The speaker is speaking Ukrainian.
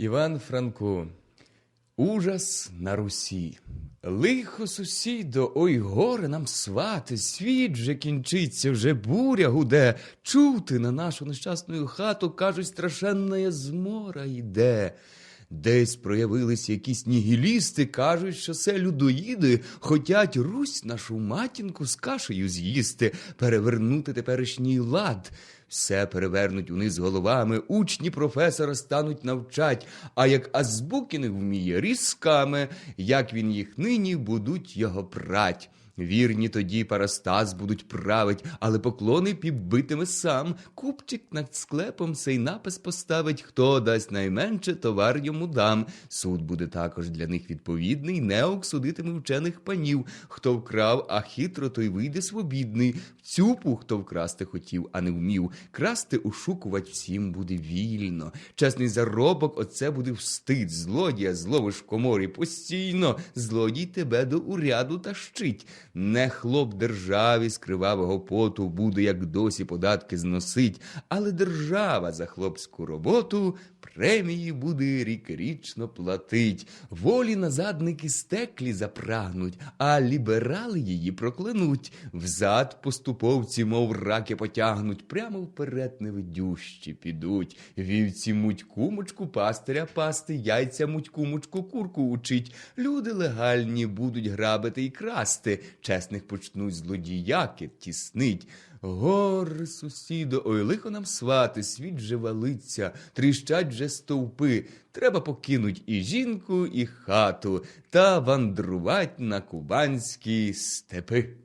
Іван Франко. Ужас на Русі. Лихо сусідо, ой горе нам свати, світ же кінчиться, вже буря гуде. Чути на нашу нещасну хату, кажуть, страшенна змора йде. Десь проявились якісь нігілісти, кажуть, що це людоїди, хотять Русь нашу матінку з кашею з'їсти, перевернути теперішній лад. Все перевернуть униз головами, учні професора стануть навчать, а як азбуки не вміє різками, як він їх нині будуть його прать. Вірні тоді парастас будуть править, але поклони підбитиме сам. Купчик над склепом сей напис поставить, хто дасть найменше, товар йому дам. Суд буде також для них відповідний, неок судитиме вчених панів. Хто вкрав, а хитро, той вийде свобідний. В цюпу, хто вкрасти хотів, а не вмів. Красти ушукувать всім буде вільно. Чесний заробок, оце буде встид. Злодія зловиш в коморі постійно. Злодій тебе до уряду тащить. Не хлоп державі з кривавого поту буде, як досі податки зносить, але держава за хлопську роботу премії буде рік-річно платить. Волі назадники стеклі запрагнуть, а ліберали її проклянуть. Взад поступовці, мов раки потягнуть, прямо вперед невидющі підуть. Вівці муть кумочку, пастиря пасти, яйця муть кумочку, курку учить. Люди легальні будуть грабити і красти, чесних почнуть злодіяки тіснить. Горе, сусідо, ой, лихо нам свати, світ же валиться, тріщать же стовпи. Треба покинуть і жінку, і хату та вандрувать на кубанські степи.